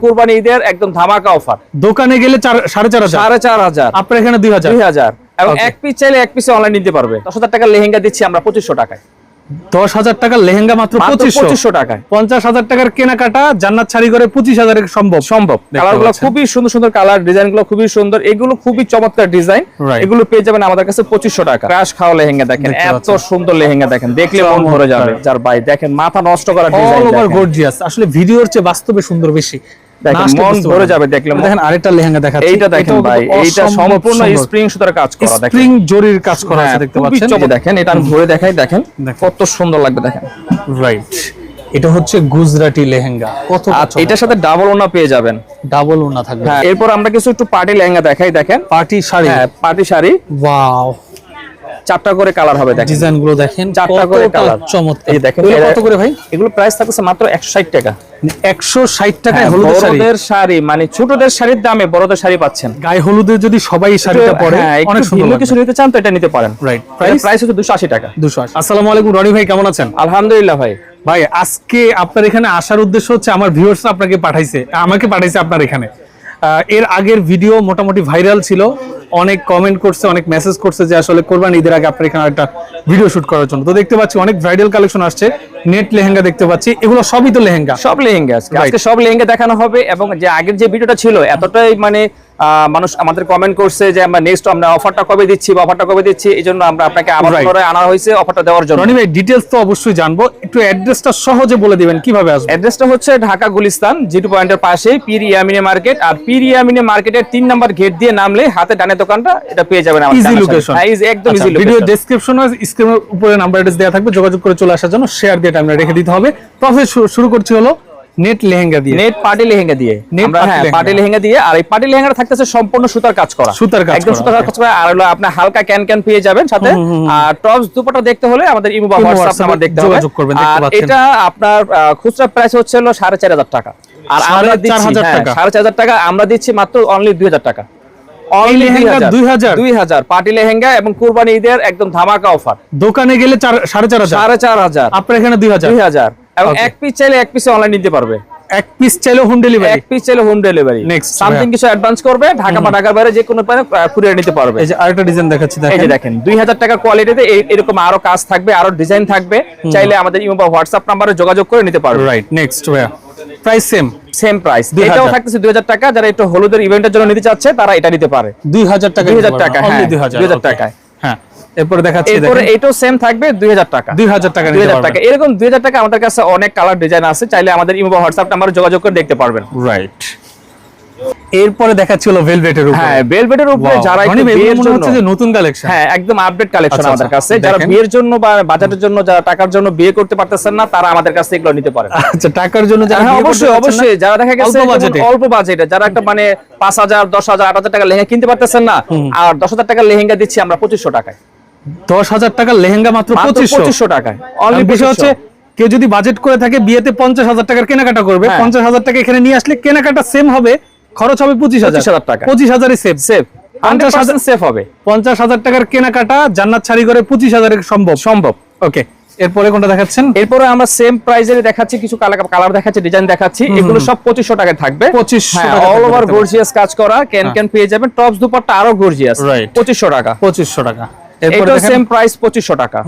কুরবানি ঈদের একদম ধামাকা অফার দোকানে গেলে সাড়ে চার হাজার। সাড়ে চার হাজার। আপনার এখানে দুই হাজার। দুই হাজার। এবং এক পিস চাইলে এক পিসে অনলাইন নিতে পারবে। দশ হাজার টাকার লেহেঙ্গা দিচ্ছি আমরা পঁচিশশো টাকায়। দশ হাজার টাকার লেহেঙ্গা মাত্র পঁচিশশো। টাকায়। পঞ্চাশ হাজার টাকার কেনাকাটা জান্নাত শাড়ি করে পঁচিশ হাজারের সম্ভব। সম্ভব। কালারগুলো খুবই সুন্দর সুন্দর কালার ডিজাইনগুলো খুবই সুন্দর। এগুলো খুবই চমৎকার ডিজাইন এগুলো পেয়ে যাবেন আমাদের কাছে পঁচিশশো টাকা। ক্রাশ খাওয়া লেহেঙ্গা দেখেন এত সুন্দর লেহেঙ্গা দেখেন। দেখলে মন ভরে যাবে। যার ভাই দেখেন মাথা নষ্ট করা ডিজাইন আসলে ভিডিওর চেয়ে বাস্তবে সুন্দর বেশি। দেখেন, মন ভরে যাবে দেখলে। দেখেন আরেকটা লেহেঙ্গা দেখাচ্ছি। এইটা দেখেন ভাই এইটা সম্পূর্ণ স্প্রিং সুতার কাজ করা দেখেন। স্প্রিং জরির কাজ করা আছে হ্যাঁ, দেখতে পাচ্ছেন? দেখেন এটা আমি ধরে দেখাই দেখেন। দেখেন। কত সুন্দর লাগবে দেখেন। রাইট এটা হচ্ছে গুজরাটি লেহেঙ্গা। কত এটার সাথে ডাবল ওনা পেয়ে যাবেন। ডাবল ওনা থাকবে। হ্যাঁ এরপর আমরা কিছু একটু পার্টি লেহেঙ্গা দেখাই দেখেন। পার্টি শাড়ি? হ্যাঁ পার্টি শাড়ি। ওয়াও চারটা করে কালার হবে দেখেন। ডিজাইনগুলো দেখেন চারটা করে কালার চমৎকার। এই দেখেন কত করে ভাই? এগুলো প্রাইস থাকছে মাত্র 160 টাকা। একশো ষাট টাকায় হ্যাঁ, হলুদের শাড়ি। বড়দের শাড়ি মানে ছোটদের শাড়ির দামে বড়দের শাড়ি পাচ্ছেন। গায়ে হলুদে যদি সবাই শাড়িটা পরে হ্যাঁ, অনেক সুন্দর কিছু নিতে চান তো এটা নিতে পারেন। Right. প্রাইস হচ্ছে 280 টাকা। দুশো আশি। আসসালামু আলাইকুম রনি ভাই কেমন আছেন? আলহামদুলিল্লাহ ভাই। ভাই আজকে আপনার এখানে আসার উদ্দেশ্য হচ্ছে আমার ভিউয়ার্স আপনাকে পাঠাইছে আমাকে পাঠাইছে আপনার এখানে। এর আগের ভিডিও মোটামুটি ভাইরাল ছিল। অনেক কমেন্ট করছে অনেক মেসেজ করছে যে আসলে কোরবান ঈদের আগে আপনার এখানে একটা ভিডিও শুট করার জন্য। তো দেখতে পাচ্ছি অনেক ভাইরাল কালেকশন আসছে। নেট লেহেঙ্গা দেখতে পাচ্ছি। এগুলো সবই তো লেহেঙ্গা। সব লেহেঙ্গা আজকে. সব লেহেঙ্গা দেখানো হবে এবং যে আগের যে ভিডিওটা ছিল এতটাই মানে মানুষ আমাদের কমেন্ট করছে যে আমরা নেক্সট আমরা অফারটা কবে দিচ্ছি বা অফারটা কবে দিচ্ছি এই জন্য আমরা আপনাকে আবার. পুনরায় আনা হয়েছে অফারটা দেওয়ার জন্য। রনি ভাই ডিটেলস তো অবশ্যই জানব। একটু অ্যাড্রেসটা সহজে বলে দিবেন কীভাবে আসবে? অ্যাড্রেসটা হচ্ছে ঢাকা গুলিস্তান জিটু পয়েন্টের পাশেই পীর ইয়ামিনে মার্কেট। আর পীর ইয়ামিনে মার্কেটের তিন নাম্বার গেট দিয়ে নামলে হাতে ডানে দোকানটা এটা পেয়ে যাবেন আমাদের ইজি লোকেশন একদম ইজি ভিডিও ডেসক্রিপশন স্ক্রিনের উপরে নাম্বার অ্যাড্রেস দেওয়া থাকবে যোগাযোগ করে চলে আসার জন্য শেয়ার দিয়ে টাইমটা রেখে দিতে হবে। প্রসেস শুরু করছি হলো। নেট লেহেঙ্গা দিয়ে। নেট পার্টি লেহেঙ্গা দিয়ে। হ্যাঁ পার্টি লেহেঙ্গা দিয়ে আর এই পার্টি লেহেঙ্গা থাকতেছে সম্পূর্ণ সুতার কাজ করা। সুতার কাজ একদম সুতার কাজ করা আর হলো আপনার হালকা ক্যান ক্যান পেয়ে যাবেন সাথে। আর টপস দুপাটা দেখতে হলে আমাদের ইমো বা হোয়াটসঅ্যাপ নাম্বার দেখতে হবে। যোগাযোগ করবেন, দেখতে পাচ্ছেন। এটা আপনার খুচরা প্রাইস হচ্ছে হলো টাকা। আর আমরা দিচ্ছি হ্যাঁ, টাকা। টাকা আমরা দিচ্ছি মাত্র অনলি দুই হাজার টাকা। এই লেহেঙ্গা 2000? দুই হাজার। পার্টি লেহেঙ্গা এবং কুরবানি ঈদের একদম ধামাকা অফার দোকানে গেলে সাড়ে চার হাজার। সাড়ে চার হাজার। আপনার এখানে দুই হাজার। দুই হাজার। এবং এক পিস চাইলে এক পিসে অনলাইন নিতে পারবে। এক পিস চাইলে হোম ডেলিভারি এক পিস চাইলে হোম ডেলিভারি নেক্সট সামথিং কিছু অ্যাডভান্স করবে ঢাকা বা ঢাকার বাইরে যে কোনো পারে কুরিয়ার নিতে পারবে। এই যে আরেকটা ডিজাইন দেখাচ্ছি দেখেন এই যে দেখেন। দেখেন দুই হাজার টাকা কোয়ালিটিতে এরকম আরও কাজ থাকবে আরও ডিজাইন থাকবে। চাইলে আমাদের ইমো বা হোয়াটসঅ্যাপ নাম্বারে যোগাযোগ করে নিতে পারবে। রাইট নেক্সট ভাইয়া। প্রাইস সেম সেম প্রাইস 2000 এটাও থাকতেছে দুই হাজার টাকা যারা একটু হলুদের ইভেন্টের জন্য নিতে চাচ্ছে তারা এটা নিতে পারে। দুই হাজার টাকা 2000 টাকা, হ্যাঁ, হাজার 2000 টাকায়। এরপরে দেখাচ্ছি এরপরে এটাও সেম থাকবে দুই হাজার টাকা। দুই হাজার টাকা দুই নিতে হাজার টাকা। এরকম দুই হাজার টাকা আমাদের কাছে অনেক কালার ডিজাইন আছে চাইলে আমাদের ইমো বা হোয়াটসঅ্যাপ নাম্বারে যোগাযোগ করে দেখতে পারবেন। রাইট এরপরে দেখাচ্ছি হলো ভেলভেটের উপরে। হ্যাঁ বেলভেটের উপরে যারা একটু বিয়ের জন্য হচ্ছে যে নতুন কালেকশন হ্যাঁ একদম আপডেট কালেকশন আচ্ছা, আমাদের আচ্ছা, কাছে। যারা বিয়ের জন্য বা বাজারের জন্য যারা টাকার জন্য বিয়ে করতে পারতেছেন না তারা আমাদের কাছে এগুলো নিতে পারে আচ্ছা টাকার জন্য যারা হ্যাঁ অবশ্যই অবশ্যই। যারা দেখা গেছে অল্প বাজেটে যারা একটা মানে পাঁচ হাজার দশ হাজার আট হাজার টাকা লেহেঙ্গা কিনতে পারতেছেন না আর দশ হাজার টাকা লেহেঙ্গা দিচ্ছি আমরা পঁচিশশো টাকায়। দশ হাজার টাকার লেহেঙ্গা মাত্র পঁচিশশো। পঁচিশশো টাকায়। বিষয় হচ্ছে কেউ যদি বাজেট করে থাকে বিয়েতে পঞ্চাশ হাজার টাকার কেনাকাটা করবে হ্যাঁ। পঞ্চাশ হাজার টাকা এখানে নিয়ে আসলে কেনাকাটা সেম হবে খরচ হবে পঁচিশ হাজার। টাকা। পঁচিশ হাজারই সেভ সেফ পঞ্চাশ হাজার সেফ হবে। পঞ্চাশ হাজার টাকার কেনাকাটা জান্নাত শাড়ি করে পঁচিশ হাজারের সম্ভব। সম্ভব। ওকে এরপরে কোনটা দেখাচ্ছেন? এরপরে আমরা সেম প্রাইজের দেখাচ্ছি কিছু কালার কালার দেখাচ্ছি ডিজাইন দেখাচ্ছি এগুলো সব পঁচিশশো টাকায় থাকবে। 2500 হ্যাঁ অল ওভার গর্জিয়াস কাজ করা ক্যান ক্যান পেয়ে যাবেন টপস দুপাট্টা আরও গর্জিয়াস পঁচিশশো টাকা। পঁচিশশো টাকা। এটাও সেম প্রাইস পঁচিশশো টাকা।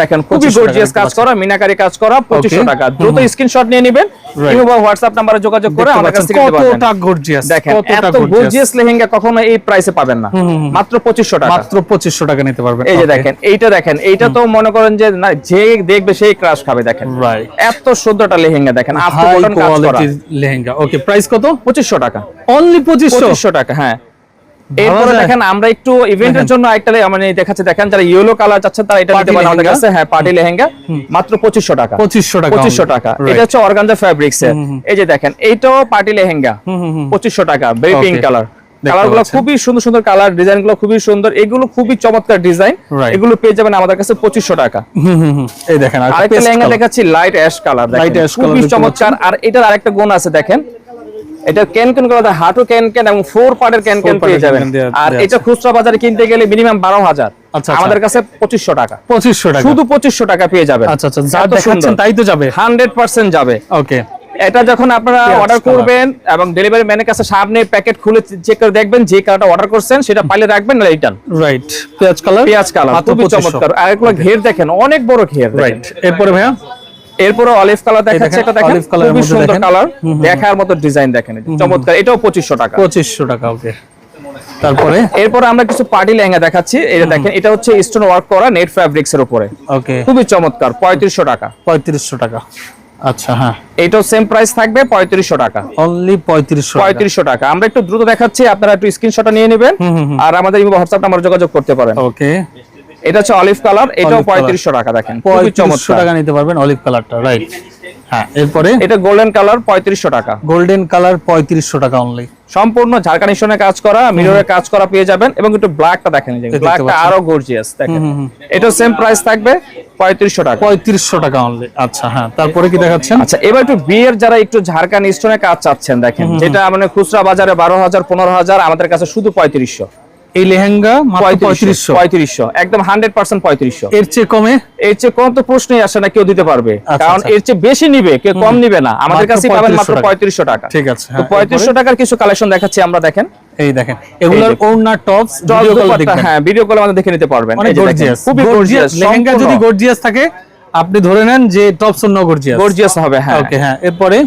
দেখেন খুবই গর্জিয়াস কাজ করা মিনাকারি কাজ করা পঁচিশশো Okay. টাকা দ্রুত স্ক্রিনশট নিয়ে নেবেন কিংবা হোয়াটসঅ্যাপ নাম্বারে যোগাযোগ করে আমাদের কাছ থেকে নিতে পারবেন। কতটা গর্জিয়াস দেখেন এত গর্জিয়াস লেহেঙ্গা কখনো এই প্রাইসে পাবেন না। মাত্র পঁচিশশো টাকা। মাত্র পঁচিশশো টাকা নিতে পারবেন। এই যে দেখেন এইটা দেখেন এইটা তো মনে করেন যে না যে দেখবে সেই ক্রাশ খাবে দেখেন। এত সুন্দরটা লেহেঙ্গা দেখেন আপ বটন কাজ করা। লেহেঙ্গা। ওকে প্রাইস কত? পঁচিশশো টাকা। অনলি পঁচিশশো? পঁচিশশো টাকা হ্যাঁ। এরপরে দেখেন আমরা একটু ইভেন্টের জন্য একটা মানে দেখাচ্ছি দেখেন যারা ইয়েলো কালার চাচ্ছেন তারা এটা নিতে পারেন আমাদের কাছে। হ্যাঁ পার্টি লেহেঙ্গা। মাত্র পঁচিশশো টাকা। পঁচিশশো টাকা পঁচিশশো only। টাকা। এটা হচ্ছে অর্গানজা ফ্যাব্রিক্স এর। এই যে দেখেন এইটাও পার্টি লেহেঙ্গা। পঁচিশশো টাকা বেবি পিঙ্ক কালার দেখতে কালারগুলো পাচ্ছেন। খুবই সুন্দর সুন্দর কালার ডিজাইনগুলো খুবই সুন্দর। এগুলো খুবই চমৎকার ডিজাইন এগুলো পেয়ে যাবেন আমাদের কাছে পঁচিশশো টাকা। এই দেখেন আরেকটা লেহেঙ্গা দেখাচ্ছি লাইট অ্যাশ কালার ash খুবই চমৎকার। আর এটার আরেকটা গুণ আছে দেখেন। এটা ক্যান ক্যান করা হাঁটু ক্যান ক্যান এবং ফোর পার্টের ক্যান ক্যান Four পেয়ে যাবেন? আর এটা খুচরা বাজারে কিনতে গেলে মিনিমাম বারো হাজার। আচ্ছা, আচ্ছা। আমাদের কাছে পঁচিশশো টাকা। পঁচিশশো টাকা। শুধু পঁচিশশো টাকা পেয়ে যাবেন। আচ্ছা আচ্ছা যা দেখাচ্ছেন তাই তো যাবে। হান্ড্রেড পার্সেন্ট যাবে। ওকে এটা যখন আপনারা অর্ডার করবেন এবং ডেলিভারি ম্যানের কাছে সামনে প্যাকেট খুলে চেক করে দেখবেন যে কালারটা অর্ডার করছেন সেটা পাইলে রাখবেন না রিটার্ন রাইট পেঁয়াজ কালার? পেঁয়াজ কালার খুবই চমৎকার। আর এগুলো ঘের দেখেন অনেক বড় ঘের রাইট এরপরে ভাইয়া? এরপরে অলিভ কালার দেখাচ্ছে এটা দেখেন খুবই সুন্দর। কালার দেখার মতো ডিজাইন দেখেন চমৎকার এটাও পঁচিশশো টাকা। পঁচিশশো টাকা ওকে। তারপরে? এরপর আমরা কিছু পার্টি লেহেঙ্গা দেখাচ্ছি এটা দেখেন এটা হচ্ছে স্টোন ওয়ার্ক করা নেট ফ্যাব্রিক্স এর উপরে। ওকে। খুবই চমৎকার পঁয়ত্রিশশো টাকা। পঁয়ত্রিশশো টাকা। আচ্ছা হ্যাঁ। এটাও সেম প্রাইস থাকবে পঁয়ত্রিশশো টাকা। অনলি পঁয়ত্রিশশো পঁয়ত্রিশশো টাকা। আমরা একটু দ্রুত দেখাচ্ছি আপনারা একটু স্ক্রিনশটটা নিয়ে নেবেন আর আমাদের হোয়াটসঅ্যাপ নাম্বার যোগাযোগ করতে পারেন। ওকে। এটা হচ্ছে অলিভ কালার এটাও। পঁয়ত্রিশশো টাকা দেখেন পঁয়ত্রিশশো টাকা নিতে পারবেন অলিভ কালারটা রাইট হ্যাঁ এরপরে? এটা গোল্ডেন কালার পঁয়ত্রিশশো টাকা। গোল্ডেন কালার পঁয়ত্রিশশো টাকা অনলি সম্পূর্ণ ঝাড়খানি সোনে কাজ করা মিররে কাজ করা পেয়ে যাবেন এবং একটু ব্ল্যাকটা দেখেন ব্ল্যাকটা আরও গর্জিয়াস দেখেন। এটা সেম প্রাইস থাকবে পঁয়ত্রিশশো টাকা। পঁয়ত্রিশশো টাকা অনলি আচ্ছা হ্যাঁ তারপরে কি দেখাচ্ছেন? আচ্ছা এবার একটু বিয়ের যারা একটু ঝাড়খান স্টোনে কাজ চাচ্ছেন দেখেন যেটা মানে খুচরা বাজারে বারো হাজার পনেরো হাজার আমাদের কাছে শুধু পঁয়ত্রিশশো। এই লেহেঙ্গা পঁয়ত্রিশশো। পঁয়ত্রিশশো। একদম হান্ড্রেড পার্সেন্ট পঁয়ত্রিশশো। এর চেয়ে কমে? এর চেয়ে কম তো প্রশ্নই আসে না কেউ দিতে পারবে। আচ্ছা, কারণ আচ্ছা। এর চেয়ে বেশি নিবে কেউ কম নিবে না। আমাদের কাছে পাবেন মাত্র পঁয়ত্রিশশো টাকা। ঠিক আছে তো হ্যাঁ, পঁয়ত্রিশশো টাকার কিছু কালেকশন দেখাচ্ছি আমরা দেখেন। এই দেখেন এগুলোর এই যে। ওড়না টপস ভিডিও কল দেখবেন। হ্যাঁ ভিডিও কলে আমাদের দেখে নিতে পারবেন। অনেক এই যে দেখেন, গর্জিয়াস খুবই গর্জিয়াস গর্জিয়াস লেহেঙ্গা যদি গর্জিয়াস থাকে আপনি ধরে নেন যে টপস অন্য গর্জিয়াস গর্জিয়াস হবে হ্যাঁ। ওকে হ্যাঁ এরপরে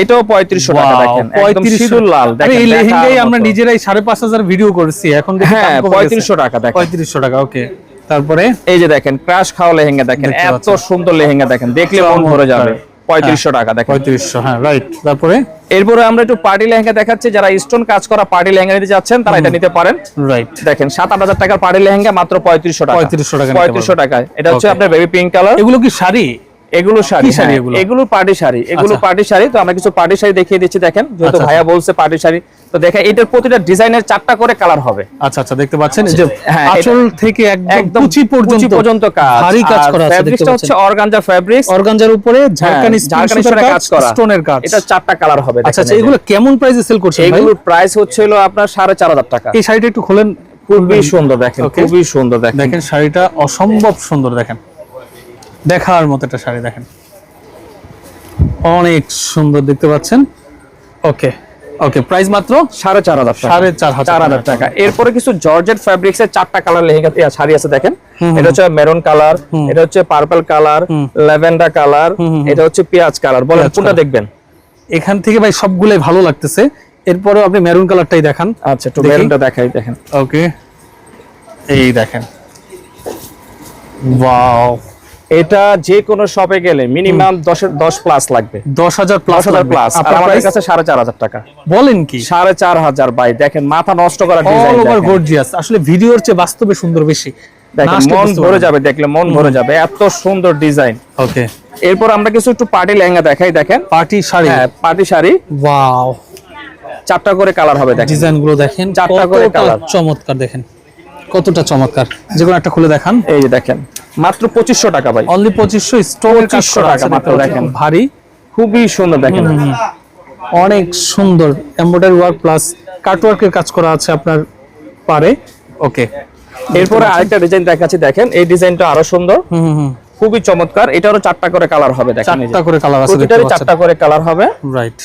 এটাও পঁয়ত্রিশশো টাকা Wow, দেখেন একদম 3500 সিঁদুর লাল দেখেন এই লেহেঙ্গাই আমরা নিজেরাই সাড়ে পাঁচ হাজার ভিডিও করেছি এখন হ্যাঁ, দাম 3500 টাকা দেখেন। 3500 টাকা ওকে তারপরে? এই যে দেখেন ক্রাশ খাওয়া লেহেঙ্গা দেখেন এত সুন্দর লেহেঙ্গা দেখেন দেখলে মন ভরে যাবে। চমৎকার। পঁয়ত্রিশশো টাকা দেখেন। পঁয়ত্রিশশো হ্যাঁ রাইট তারপরে? এরপরে আমরা একটু পার্টি লেহেঙ্গা দেখাচ্ছি যারা স্টোন কাজ করা পার্টি লেহেঙ্গা নিতে যাচ্ছেন তারা এটা নিতে পারেন। রাইট দেখেন সাত আট হাজার টাকার পার্টি লেহেঙ্গা মাত্র পঁয়ত্রিশশো টাকা। 3500 টাকা নিতে পঁয়ত্রিশশো পারবেন। টাকায়। এটা হচ্ছে আপনার বেবি পিঙ্ক কালার এগুলো কি শাড়ি? এগুলো শাড়ি শাড়ি হ্যাঁ, এগুলো? এগুলো পার্টি শাড়ি এগুলো আচ্ছা। পার্টি শাড়ি তো আমরা কিছু পার্টি শাড়ি দেখিয়ে দিচ্ছি দেখেন যেহেতু আচ্ছা, ভাইয়া বলছে পার্টি শাড়ি তো দেখেন এটার প্রতিটা ডিজাইনের চারটা করে কালার হবে। আচ্ছা আচ্ছা দেখতে পাচ্ছেন এই যে হ্যাঁ, আঁচল থেকে একদম একদম কুচি পর্যন্ত পর্যন্ত কাজ। ভারী কাজ করা আছে দেখতে পাচ্ছেন। হচ্ছে অর্গানজা ফ্যাব্রিক্স অর্গানজার উপরে ঝাড়খানি ঝাড়খানি স্টোনের স্টোনের কাজ করা। স্টোনের কাজ। এটা চারটা কালার হবে আচ্ছা আচ্ছা এগুলো কেমন প্রাইসে সেল করছেন ভাই? এগুলোর প্রাইস হচ্ছে হলো আপনার সাড়ে চার হাজার টাকা। এই শাড়িটা একটু খোলেন খুবই সুন্দর দেখেন খুবই সুন্দর দেখেন। দেখেন শাড়িটা অসম্ভব সুন্দর দেখেন। দেখার মতো একটা শাড়ি দেখেন। অনেক সুন্দর দেখতে পাচ্ছেন। ওকে ওকে প্রাইস মাত্র সাড়ে চার হাজার টাকা। সাড়ে চার হাজার টাকা। এরপরে কিছু জর্জেট ফ্যাব্রিক্স এর চারটা কালার লেহেঙ্গা শাড়ি আছে দেখেন। এটা হচ্ছে মেরুন কালার এটা হচ্ছে পার্পল কালার ল্যাভেন্ডার কালার এটা হচ্ছে পেঁয়াজ কালার বলেন কোনটা দেখবেন? এখান থেকে ভাই সবগুলাই ভালো লাগতেছে। এরপরে আপনি মেরুন কালারটাই দেখান। আচ্ছা একটু মেরুনটা দেখাই দেখেন। ওকে এই দেখেন। ওয়াও। এটা যে কোনো শপে গেলে মিনিমাম দশের দশ প্লাস লাগবে। দশ হাজার প্লাস হাজার প্লাস আমাদের? কাছে সাড়ে চার হাজার টাকা। বলেন কি? সাড়ে চার হাজার বাই দেখেন মাথা নষ্ট করা অল ডিজাইন ওভার গর্জিয়াস আসলে ভিডিওর চেয়ে বাস্তবে সুন্দর বেশি। দেখেন মন ভরে যাবে দেখলে মন ভরে যাবে। এত সুন্দর ডিজাইন ওকে এরপর আমরা কিছু একটু পার্টি লেহেঙ্গা দেখাই দেখেন। পার্টি শাড়ি? হ্যাঁ পার্টি শাড়ি। ওয়াও চারটা করে কালার হবে দেখেন। ডিজাইনগুলো দেখেন। চারটা করে colour। চমৎকার দেখেন। কতটা চমৎকার। যে কোনো একটা খুলে দেখান। এই যে দেখেন। মাত্র পঁচিশশো টাকা ভাই। অনলি পঁচিশশো স্টোন কাজ 2500 করা টাকা মাত্র দেখেন। ভারী। খুবই সুন্দর দেখেন। অনেক সুন্দর এমব্রয়ডারি ওয়ার্ক প্লাস কাটওয়ার্কের কাজ করা আছে আপনার পারে। ওকে এরপরে আরেকটা ডিজাইন দেখাচ্ছি দেখেন। এই ডিজাইনটা আরও সুন্দর। হুম হুম, হুম। খুবই চমৎকার। এটারও চারটা করে কালার হবে দেখেন চারটা করে কালার আছে পাচ্ছেন। চারটা করে কালার হবে। রাইট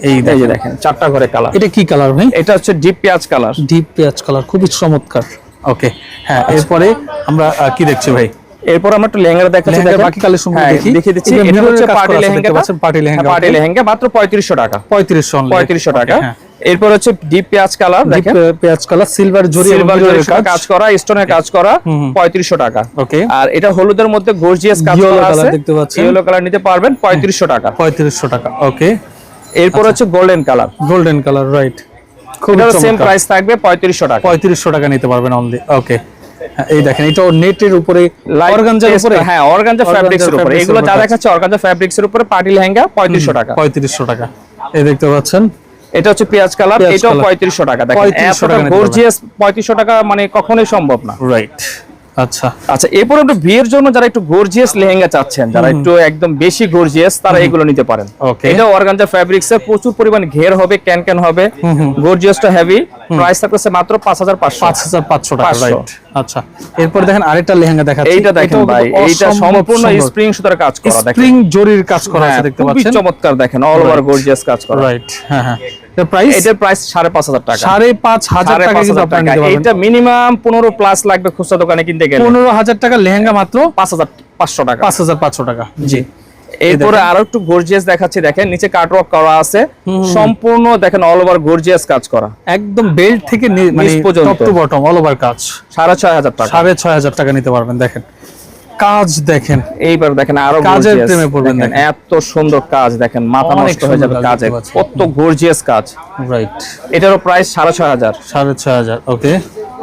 এই দেখেন। চারটা করে কালার এটা কি কালার ভাই? এটা হচ্ছে ডিপ পেঁয়াজ কালার ডিপ পেঁয়াজ কালার খুবই চমৎকার। ওকে হ্যাঁ এরপরে আমরা কি দেখছি ভাই? এরপর আমরা একটু লেহেঙ্গা দেখাচ্ছি দেখেন। বাকি হ্যাঁ, দেখি। দেখিয়ে দিচ্ছি। এটা হচ্ছে পার্টি লেহেঙ্গা দেখতে পাচ্ছেন, party লেহেঙ্গা, পার্টি লেহেঙ্গা মাত্র পঁয়ত্রিশশো টাকা। পঁয়ত্রিশশো পঁয়ত্রিশশো টাকা। হ্যাঁ। এরপর হচ্ছে ডিপ পেঁয়াজ কালার দেখেন। পেঁয়াজ কালার সিলভার জরি সিলভার জরির কাজ। করা স্টোনের কাজ করা পঁয়ত্রিশশো টাকা। ওকে আর এটা হলুদের মধ্যে গর্জিয়াস কাজ করা আছে। দেখতে পাচ্ছেন। ইয়েলো কালার নিতে পারবেন পঁয়ত্রিশশো টাকা। পঁয়ত্রিশশো টাকা ওকে এরপর হচ্ছে golden colour golden colour right খুব এটার সেম প্রাইস থাকবে পঁয়ত্রিশশো টাকা। পঁয়ত্রিশশো টাকা নিতে পারবেন অনলি ওকে এই দেখেন এটা নেটের উপরে অর্গানজার উপরে? হ্যাঁ অর্গানজা ফ্যাব্রিক্সের ফ্যাব্রিক্স উপরে। এগুলো যা। দেখাচ্ছে অর্গানজা ফ্যাব্রিক্স এর উপরে পার্টি লেহেঙ্গা পঁয়ত্রিশশো টাকা। পঁয়ত্রিশশো টাকা। এই দেখতে পাচ্ছেন? এটা হচ্ছে পেঁয়াজ কালার এটাও টাকা দেখেন। এতটা গর্জিয়াস পঁয়ত্রিশশো টাকা মানে কখনোই সম্ভব না। রাইট আচ্ছা। আচ্ছা এরপর একটু বিয়ের জন্য যারা একটু গর্জিয়াস লেহেঙ্গা চাচ্ছেন যারা একটু একদম বেশি গর্জিয়াস তারা এগুলো নিতে পারেন. এটা অর্গানজা ফ্যাব্রিক্স এর প্রচুর পরিমাণ ঘের হবে ক্যান ক্যান হবে গর্জিয়াসটা হেভি প্রাইস থাকছে মাত্র পাঁচ হাজার পাঁচশো। পাঁচ হাজার পাঁচশো টাকা। রাইট আচ্ছা এরপর দেখেন আরেকটা লেহেঙ্গা দেখাচ্ছি। এইটা দেখেন ভাই এইটা সম্পূর্ণ স্প্রিং সুতার কাজ করা দেখেন। স্প্রিং জরির কাজ করা আছে হ্যাঁ, দেখতে খুবই পাচ্ছেন? চমৎকার দেখেন অল ওভার. গর্জিয়াস কাজ করা। রাইট হ্যাঁ হ্যাঁ। প্রাইস এটার প্রাইস সাড়ে পাঁচ হাজার টাকা। টাকা কিন্তু হাজার নিতে পারবেন। এটা মিনিমাম পনেরো প্লাস লাগবে খুচরা দোকানে কিনতে গেলে। পনেরো হাজার টাকা লেহেঙ্গা মাত্র পাঁচ হাজার পাঁচশো টাকা। পাঁচ হাজার পাঁচশো টাকা জি। এরপরে আরও একটু গর্জিয়াস দেখাচ্ছি দেখেন নিচে কাটওয়ার্ক করা আছে। সম্পূর্ণ দেখেন অল ওভার গর্জিয়াস কাজ করা। একদম বেল্ট থেকে মানে নিচ পর্যন্ত। Top to bottom all over কাজ। সাড়ে ছয় হাজার টাকা। সাড়ে ছয় হাজার টাকা নিতে পারবেন দেখেন। কাজ দেখেন। এইবার দেখেন আরও কাজের প্রেমে পড়বেন দেখেন। এত সুন্দর কাজ দেখেন মাথা নষ্ট হয়ে যাবে কাজ কত গর্জিয়াস কাজ। রাইট এটারও প্রাইস সাড়ে ছয় হাজার। সাড়ে ছয় হাজার ওকে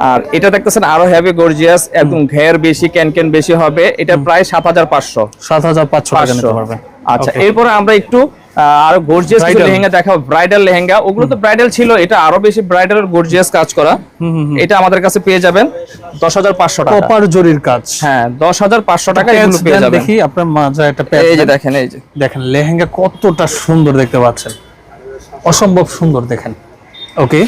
আর এটা দেখতেছেন আরও হেভি গর্জিয়াস একদম ঘের বেশি ক্যান ক্যান বেশি হবে। এটা প্রায় সাত হাজার পাঁচশো। সাত হাজার পাঁচশো আচ্ছা এরপরে আমরা একটু আরও গর্জিয়াস কিছু লেহেঙ্গা দেখাবো। ব্রাইডাল লেহেঙ্গা। ওগুলো তো ব্রাইডাল ছিল এটা আরও বেশি ব্রাইডাল গর্জিয়াস কাজ করা। এটা আমাদের কাছে পেয়ে যাবেন দশ হাজার পাঁচশো টাকা। কপার জরির কাজ। হ্যাঁ দশ হাজার পাঁচশো টাকা এগুলো পেয়ে যাবেন। দেখি আপনার মাঝে একটা প্যাচ এই যে দেখেন এই যে। দেখেন লেহেঙ্গা কতটা সুন্দর দেখতে পাচ্ছেন। অসম্ভব সুন্দর দেখেন। ওকে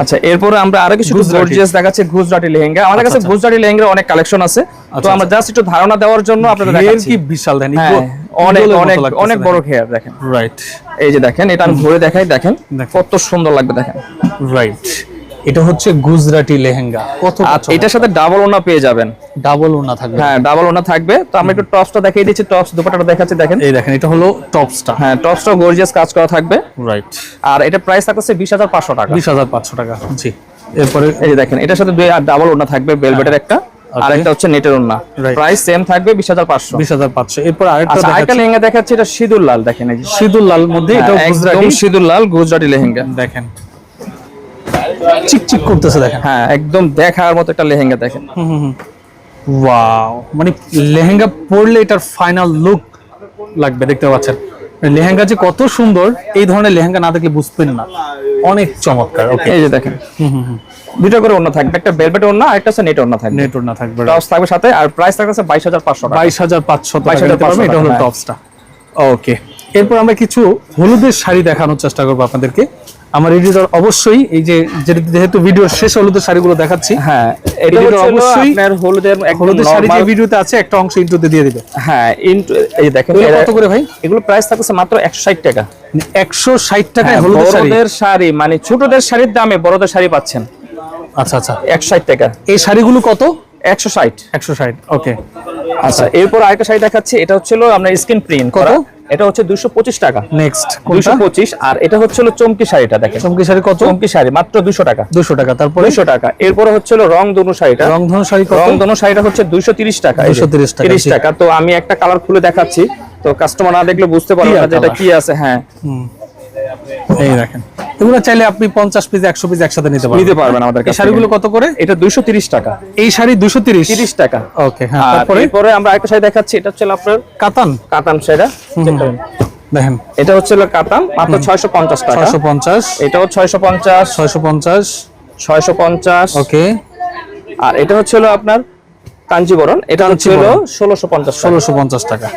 আচ্ছা এরপরে আমরা আরও কিছু। গর্জিয়াস দেখাচ্ছি গুজরাটি লেহেঙ্গা। আমাদের কাছে আচ্ছা। গুজরাটি লেহেঙ্গার অনেক কালেকশন আছে। তো আচ্ছা, আমরা জাস্ট একটু ধারণা দেওয়ার জন্য আপনাদের দেখাচ্ছি। কি বিশাল হ্যাঁ অনেক অনেক অনেক বড় ঘের দেখেন। রাইট এই যে দেখেন এটা আমি ঘুরে দেখাই দেখেন। কত সুন্দর লাগবে দেখেন। রাইট এটা হচ্ছে গুজরাটি লেহেঙ্গা। কত আচ্ছা এটার সাথে ডাবল ওনা পেয়ে যাবেন। ডাবল ওনা থাকবে। হ্যাঁ ডাবল ওনা থাকবে। তো আমরা একটু টপসটা দেখিয়ে দিচ্ছি। টপস দুপাটাটা দেখাচ্ছি দেখেন। এই দেখেন এটা হলো টপসটা হ্যাঁ টপসটা গর্জিয়াস কাজ করা থাকবে। রাইট আর এটা প্রাইস থাকছে বিশ হাজার পাঁচশো টাকা। বিশ হাজার পাঁচশো টাকা জি। এরপরে এই যে দেখেন এটার সাথে দুই আর ডাবল ওনা থাকবে বেলভেটের একটা। আর একটা হচ্ছে নেটের ওনা প্রাইস সেম থাকবে বিশ হাজার পাঁচশো। বিশ হাজার পাঁচশো। এরপর আরেকটা আচ্ছা আরেকটা লেহেঙ্গা দেখাচ্ছি এটা সিঁদুর লাল দেখেন এই সিঁদুর লাল মধ্যে হ্যাঁ, গুজরাটি। সিঁদুর লাল গুজরাটি লেহেঙ্গা। দেখেন। চিকচিক করতেছে দেখেন। হ্যাঁ একদম দেখার মতো একটা লেহেঙ্গা দেখেন। ওয়াও মানে লেহেঙ্গা পরলে এটার ফাইনাল লুক লাগবে দেখতে পাচ্ছেন। লেহেঙ্গা যে কত সুন্দর এই ধরনের লেহেঙ্গা না দেখলে বুঝবেন না। অনেক চমৎকার ওকে এই যে দেখেন। দুটো করে অন্য থাকবে একটা বেলভেট অন্য আর একটা হচ্ছে নেট অন্য থাকবে। নেটওয়ার্ক না থাকবে টপস থাকবে সাথে আর প্রাইস হাজার পাঁচশো টাকা। বাইশ হাজার পাঁচশো 22,500 এটা হলো টাকা। টপসটা ওকে এরপর আমরা কিছু হলুদের শাড়ি দেখানোর চেষ্টা করব আপনাদেরকে। আমার এডিটর অবশ্যই এই যে যেহেতু ভিডিও শেষ হলুদের শাড়িগুলো দেখাচ্ছি হ্যাঁ এটা অবশ্যই আপনার হলুদের একদম হলুদের শাড়ি যে ভিডিওতে আছে একটা অংশ ইন্টুতে দিয়ে দিবে। হ্যাঁ ইন্টু এই দেখেন কত করে ভাই? এগুলো প্রাইস থাকছে মাত্র একশো ষাট টাকা। একশো ষাট টাকায় হ্যাঁ, হলুদের শাড়ি। বড়দের শাড়ি মানে ছোটদের শাড়ির দামে বড়দের শাড়ি পাচ্ছেন। আচ্ছা আচ্ছা। একশো ষাট টাকা। এই শাড়িগুলো কত? একশো ষাট। একশো ষাট ওকে আচ্ছা এরপর আরেকটা শাড়ি দেখাচ্ছি এটা হচ্ছিল আপনার স্ক্রিন প্রিন্ট করা। এটা হচ্ছে দুশো পঁচিশ টাকা। নেক্সট দুশো পঁচিশ আর এটা হচ্ছিল চমকি শাড়িটা দেখেন। চমকি শাড়ি কত? চমকি শাড়ি মাত্র দুশো টাকা। দুশো টাকা তারপরে? দুশো টাকা। এরপরে হচ্ছিল রং দনু শাড়িটা। রং ধনু শাড়ি কত? রং দনু শাড়িটা হচ্ছে দুইশো তিরিশ টাকা 230 টাকা, তিরিশ জি। টাকা। তো আমি একটা কালার খুলে দেখাচ্ছি। তো কাস্টমার না দেখলে বুঝতে পারবে না যে এটা কি আছে হ্যাঁ। এই দেখেন। এগুলো চাইলে আপনি পঞ্চাশ পিস একশো পিস একসাথে নিতে পারবেন। নিতে পারবেন আমাদের এই শাড়িগুলো কত করে? এটা দুইশো টাকা। এই শাড়ি তিরিশ? টাকা। ওকে হ্যাঁ তারপরে? এরপরে আমরা একটা শাড়ি দেখাচ্ছি এটা হচ্ছে আপনার কাতান? কাতান শাড়িটা। দেখেন। এটা হচ্ছে কাতান মাত্র ছয়শো পঞ্চাশ টাকা। ছয়শো পঞ্চাশ। এটাও ছয়শো পঞ্চাশ। ছয়শো পঞ্চাশ। ছয়শো পঞ্চাশ। ওকে আর এটা হচ্ছে আপনার কাঞ্জিবরণ। এটা হচ্ছে ষোলোশো পঞ্চাশ ষোলোশো পঞ্চাশ টাকা।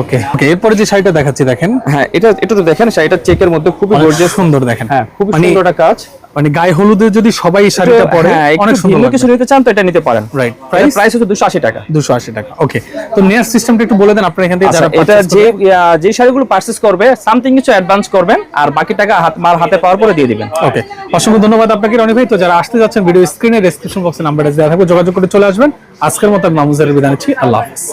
ওকে ওকে এরপরে যে শাড়িটা দেখাচ্ছি দেখেন। হ্যাঁ এটা একটু তো দেখেন শাড়িটা চেকের মধ্যে খুবই গর্জিয়াস সুন্দর দেখেন। হ্যাঁ মানে সুন্দর একটা কাজ। মানে গায়ে হলুদে যদি সবাই শাড়িটা পরে হ্যাঁ অনেক সুন্দর কিছু নিতে চান তো এটা নিতে পারেন। রাইট প্রাইস প্রাইস হচ্ছে দুশো আশি টাকা। দুশো আশি টাকা ওকে তো নেয়ার সিস্টেমটা একটু বলে দেন আপনার এখান থেকে আচ্ছা, যারা এটা যে। যে শাড়িগুলো পারচেস করবে সামথিং কিছু অ্যাডভান্স করবেন আর বাকি টাকা হাত মাল হাতে পাওয়ার পরে দিয়ে দিবেন। ওকে অসংখ্য ধন্যবাদ আপনাকে রনি ভাই। তো যারা আসতে যাচ্ছেন ভিডিও স্ক্রিনে ডেসক্রিপশন বক্সে নাম্বারে দেওয়া থাকবে যোগাযোগ করে চলে আসবেন। আজকের মতো আমি মামুজারের বিদায় নিচ্ছি। আল্লাহ হাফিজ।